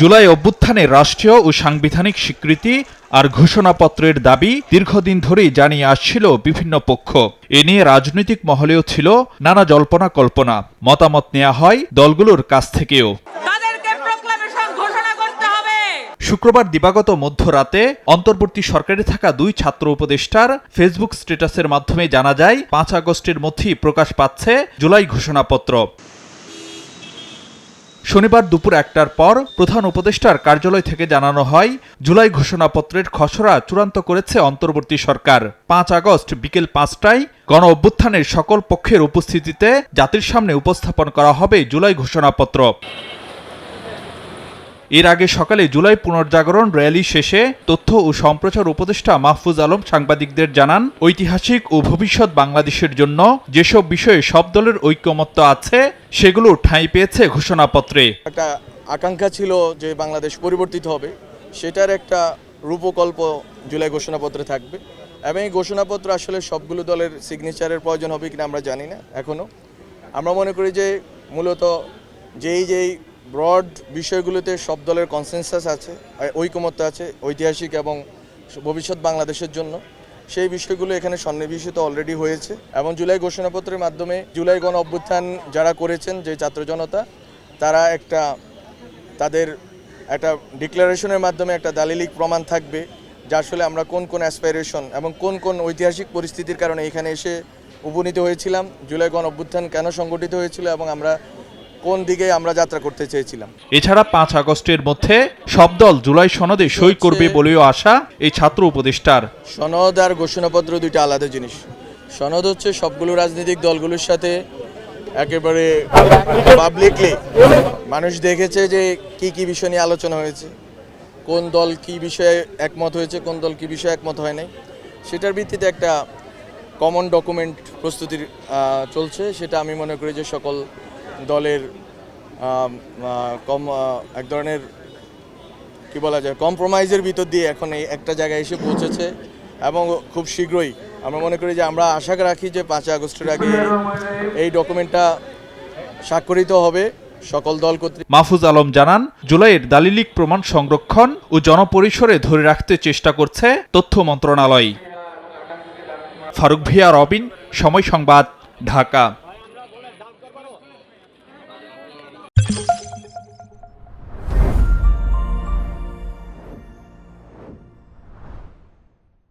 জুলাই অভ্যুত্থানে রাষ্ট্রীয় ও সাংবিধানিক স্বীকৃতি আর ঘোষণাপত্রের দাবি দীর্ঘদিন ধরেই জানিয়ে আসছিল বিভিন্ন পক্ষ। এ নিয়ে রাজনৈতিক মহলেও ছিল নানা জল্পনা কল্পনা। মতামত নেওয়া হয় দলগুলোর কাছ থেকেও। শুক্রবার দিবাগত মধ্যরাতে অন্তর্বর্তী সরকারে থাকা দুই ছাত্র উপদেষ্টার ফেসবুক স্ট্যাটাসের মাধ্যমে জানা যায় পাঁচ আগস্টের মধ্যেই প্রকাশ পাচ্ছে জুলাই ঘোষণাপত্র। শনিবার দুপুর একটার পর প্রধান উপদেষ্টার কার্যালয় থেকে জানানো হয়, জুলাই ঘোষণাপত্রের খসড়া চূড়ান্ত করেছে অন্তর্বর্তী সরকার। পাঁচ আগস্ট বিকেল পাঁচটায় গণ অভ্যুত্থানের সকল পক্ষের উপস্থিতিতে জাতির সামনে উপস্থাপন করা হবে জুলাই ঘোষণাপত্র। এর আগে সকালে জুলাই পুনর্জাগরণ র্যালি শেষে তথ্য ও সম্প্রচার উপদেষ্টা মাহফুজ আলম সাংবাদিকদের জানান, ঐতিহাসিক ও ভবিষ্যৎ বাংলাদেশের জন্য যেসব বিষয়ে সব দলের ঐক্যমত্য আছে, সেগুলো ঠাঁই পেয়েছে ঘোষণাপত্রে। একটা আকাঙ্ক্ষা ছিল যে বাংলাদেশ পরিবর্তিত হবে, সেটার একটা রূপকল্প জুলাই ঘোষণাপত্রে থাকবে। এবং এই ঘোষণাপত্র আসলে সবগুলো দলের সিগনেচারের প্রয়োজন হবে কিনা আমরা জানি না এখনও আমরা মনে করি যে মূলত যেই যেই ব্রড বিষয়গুলোতে সব দলের কনসেনসাস আছে ঐকমত্য আছে, ঐতিহাসিক এবং ভবিষ্যৎ বাংলাদেশের জন্য। সেই বিষয়গুলো এখানে সন্নিবেশিত অলরেডি হয়েছে এবং জুলাই ঘোষণাপত্রের মাধ্যমে জুলাই গণ অভ্যুত্থান যারা করেছেন, যে ছাত্র জনতা, তারা একটা তাদের একটা ডিক্লারেশনের মাধ্যমে একটা দালিলিক প্রমাণ থাকবে যে আসলে আমরা কোন কোন অ্যাসপাইরেশন এবং কোন কোন ঐতিহাসিক পরিস্থিতির কারণে এখানে এসে উপনীত হয়েছিলাম, জুলাই গণ অভ্যুত্থান কেন সংগঠিত হয়েছিল এবং আমরা কোন দিকে আমরা যাত্রা করতে চেয়েছিলাম? এছাড়া পাঁচ আগস্টের মধ্যে সব দল জুলাই সনদে সই করবে বলেও আশা এই ছাত্র উপদেষ্টার। সনদ আর ঘোষণাপত্র দুইটা আলাদা জিনিস। সনদ হচ্ছে সবগুলো রাজনৈতিক দলগুলোর সাথে একেবারে পাবলিকলি মানুষ দেখেছে যে কি কি বিষয় নিয়ে আলোচনা হয়েছে কোন দল কি বিষয়ে একমত হয়েছে কোন দল কি বিষয়ে একমত হয় নাই। সেটার ভিত্তিতে একটা কমন ডকুমেন্ট প্রস্তুতির চলছে। সেটা আমি মনে করি যে সকল দলের কম এক ধরনের, কি বলা যায় কম্প্রোমাইজের ভিতর দিয়ে এখন এই একটা জায়গায় এসে পৌঁছেছে এবং খুব শীঘ্রই আমরা মনে করি যে আমরা আশা রাখি যে পাঁচই আগস্টের আগে এই ডকুমেন্টটা স্বাক্ষরিত হবে সকল দল কর্তৃক। মাহফুজ আলম জানান, জুলাইয়ের দালিলিক প্রমাণ সংরক্ষণ ও জনপরিসরে ধরে রাখতে চেষ্টা করছে তথ্য মন্ত্রণালয়। ফারুক ভিয়া, রবিন, সময় সংবাদ, ঢাকা।